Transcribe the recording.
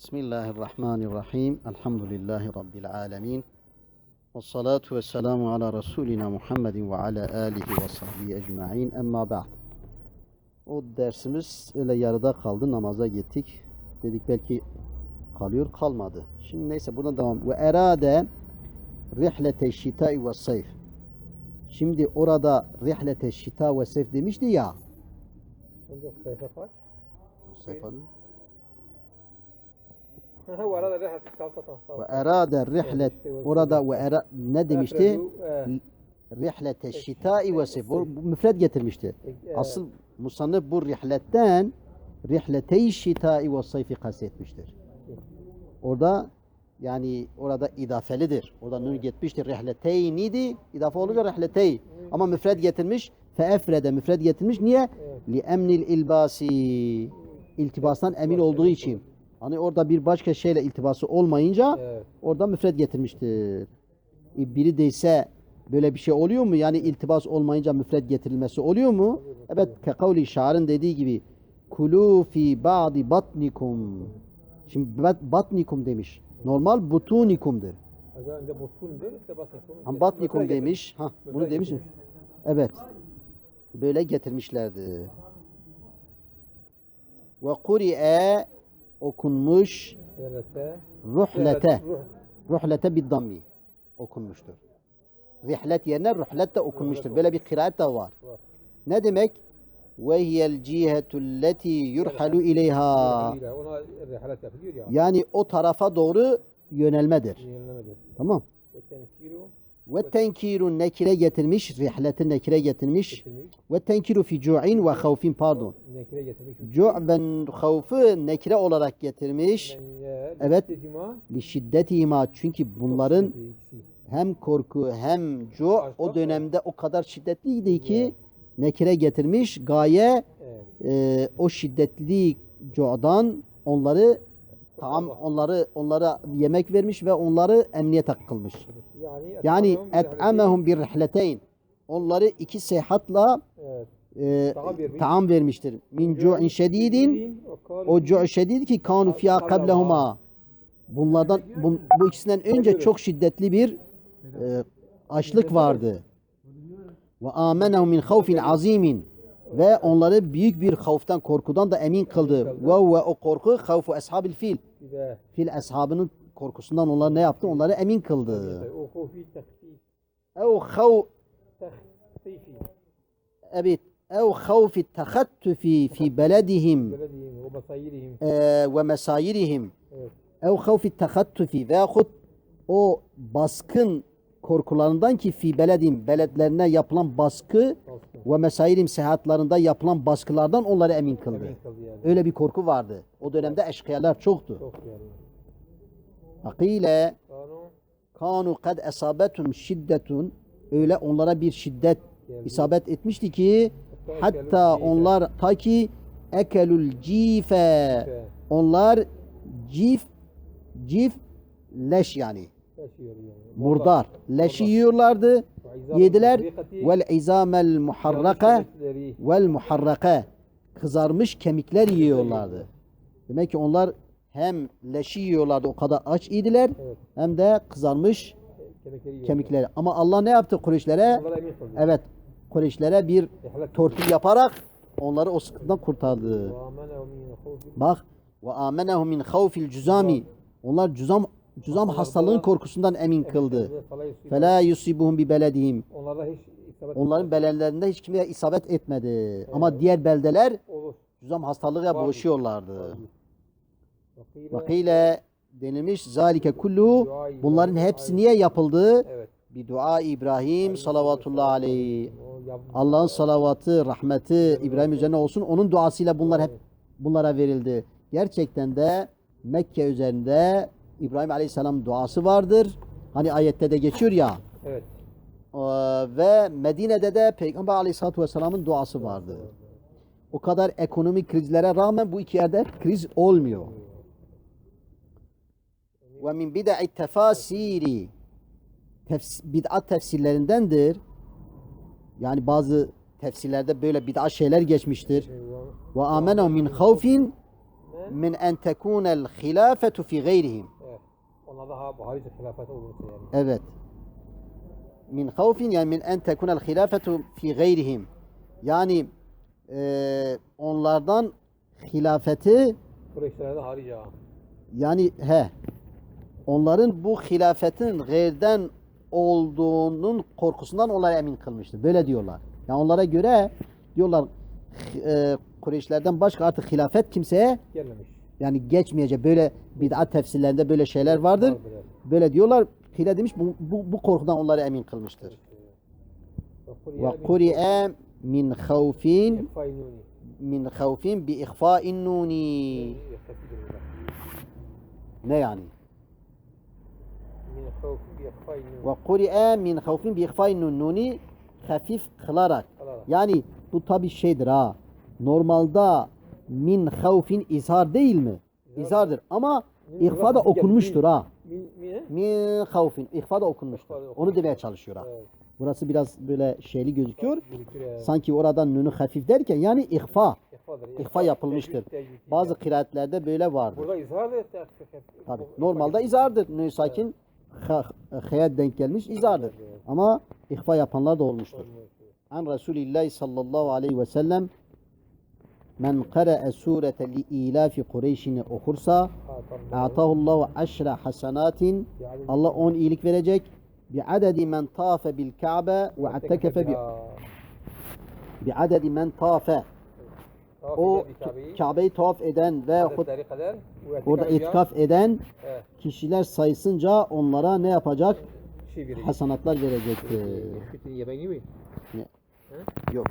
Bismillahirrahmanirrahim. Elhamdülillahi Rabbil alemin. Ve salatu ve selamu ala Resulina Muhammedin ve ala alihi ve sahbihi ecma'in. Emma ba'd. O dersimiz öyle yarıda kaldı. Namaza gittik. Dedik belki kalıyor. Kalmadı. Şimdi neyse buradan devam. Ve erade rihlete şitai ve sayf. Şimdi orada rihlete şita ve sayf demişti ya. Sayfa kaç? Sayfanın. Ve arada tamam tamam tamam. Ve erade rihlet orada ve era ne demişti? Efredu, Rihlete şitai ve. Bu müfred getirmişti. e, e, Asıl musannif bu rihletten rihletey şitai ve sayfi kastetmiştir. Orada yani orada idafelidir. Orada nun gitmiştir. Rihleteyni'di. İdafe olunca rihletey. Ama müfred getirmiş. Feefrede müfred getirmiş. Niye? Li emnil ilbasi. İltibastan emin olduğu için. Hani orada bir başka şeyle iltibası olmayınca Evet. orada müfred getirmiştir. E, Biri değilse böyle bir şey oluyor mu? Yani iltibas olmayınca müfred getirilmesi oluyor mu? Evet, kekavli şairın dediği gibi kulu fi ba'di batnikum. Şimdi bat- batnikum demiş. Normal butunikumdur. Acaba önce işte batnikum. Batnikum demiş. Ha, bunu demiş mi? Evet. Böyle getirmişlerdi. Ve kuri'e okunmuş ruhlete. ruh- Ruhlete bir dammi okunmuştur. Rihlet yerine ruhlet de okunmuştur. Böyle bir kıraat da var. Ne demek? Ve hiyel cihetulleti yurhalu ileyha. Yani o tarafa doğru yönelmedir. Tamam. Ve tenkiru nekire getirmiş. Rihleti nekire getirmiş. Ve tenkiru fi cu'in ve havfin pardon. Nekire getirmiş. Cu' ve havfı nekire olarak getirmiş. Men- Evet. Li şiddetihima çünkü bunların hem korku hem cu o dönemde o kadar şiddetliydi ki nekire getirmiş. Gaye e, o şiddetli cu'dan onları tam onları onlara yemek vermiş ve onları emniyete kılmış. Yani et'amehum bir rihleteyn. Onları iki sehatla Evet. E, Taam vermiş. taam vermiştir. Min cu'in şedidin o cu' şedid ki kanu fiyâ kablehuma. Bunlardan bu, bu ikisinden önce çok şiddetli bir e, açlık vardı. Ve amenehum min havfin azimin ve onları büyük bir havftan korkudan da emin kıldı. Ve ve o korku havfu ashabil fil. Fil ashabının korkusundan onları ne yaptı? Onları emin kıldı. o kofi takfif. Ev hav Takfifi. evet ev havfi tehattufi fi beledihim ve e, mesairihim Evet. ev havfi tehattufi veyahut o baskın korkularından ki fi beledim beledlerine yapılan baskı Baskın. ve mesairim seyahatlarında yapılan baskılardan onları emin kıldı. Emin kıldı yani. Öyle bir korku vardı. O dönemde eşkıyalar çoktu. Çok. Akile Kanu kad esabetum şiddetun öyle onlara bir şiddet. İsabet etmişti ki hatta onlar ta ki ekelul cife. Onlar cif cif leş yani. Murdar. leşi yiyorlardı. Yediler. vel izamel muharraka. Vel muharraka. Kızarmış kemikler yiyorlardı. Demek ki onlar hem leşi yiyorlardı o kadar aç idiler Evet. hem de kızarmış Kemikleri kemikleri. Ama Allah ne yaptı Kureyşlere? Evet Kureyşlere bir torpil yaparak onları o sıkıntıdan kurtardı. Bak ve amenehu min havfil cüzami. Onlar cüzam cüzam hastalığın korkusundan emin kıldı. Fela yusibu. Fela yusibuhum bi beledihim. Onların beldelerinde hiç kimseye isabet etmedi. Ama diğer beldeler cüzam hastalığıyla boğuşuyorlardı. Vakile denilmiş zalike kullu bunların hepsi niye yapıldı? Bir dua İbrahim salavatullah aleyhi. Allah'ın salavatı, rahmeti İbrahim üzerine olsun. Onun duasıyla bunlar hep bunlara verildi. Gerçekten de Mekke üzerinde İbrahim Aleyhisselam duası vardır. Hani ayette de geçiyor ya. Evet. Ee, ve Medine'de de Peygamber Aleyhisselatü Vesselam'ın duası vardı. O kadar ekonomik krizlere rağmen bu iki yerde kriz olmuyor. Ve min bid'i tefasiri tefs- bid'at tefsirlerindendir. Yani bazı tefsirlerde böyle bid'at şeyler geçmiştir. Ve amenu min havfin min en tekunel hilafetu fi gayrihim. Evet. Onlar daha bu harici hilafet olursa yani. Evet. Min havfin yani min en tekunel hilafetu fi gayrihim. Yani eee, onlardan hilafeti Kureyşlerde harici ha. yani he onların bu hilafetin gayrden olduğunun korkusundan onları emin kılmıştır. Böyle diyorlar. Yani onlara göre diyorlar eee Kureyşlerden başka artık hilafet kimseye Gelmemiş. yani geçmeyecek böyle bid'at tefsirlerinde böyle şeyler vardır. Vardır. Böyle diyorlar. Hile demiş bu, bu, bu korkudan onları emin kılmıştır. Ve kuri'e min havfin min havfin bi ihfa'in nuni. Ne yani? Min havfi bi faynuni. Ve kuri'e min havfin bi ihfa'in nun- nuni hafif kılarak. Yani bu tabi şeydir ha. Normalde min havfin izhar değil mi? İzhardır ama ihfa da okunmuştur ha. Min, havfin ihfa da okunmuştur. Onu demeye çalışıyor ha. Burası biraz böyle şeyli gözüküyor. Sanki oradan nünü hafif derken yani ihfa. İhfa yapılmıştır. Bazı yani. kıraatlerde böyle vardır. Burada izhar ve tehfif. Tabi. Normalde izardır. Nünü sakin hayat denk gelmiş izardır. Ama ihfa yapanlar da olmuştur. An Resulillah sallallahu aleyhi ve sellem men kara'a surete li ilafi Kureyş'ini okursa atahullahu aşra hasanatin Allah on iyilik verecek bi adedi men tafe bil Ka'be ve attekefe bi, bi adedi men tafe o Kabe'yi tavaf eden ve orada itikaf eden kişiler sayısınca onlara ne yapacak? Şey. Hasanatlar verecektir. Yok.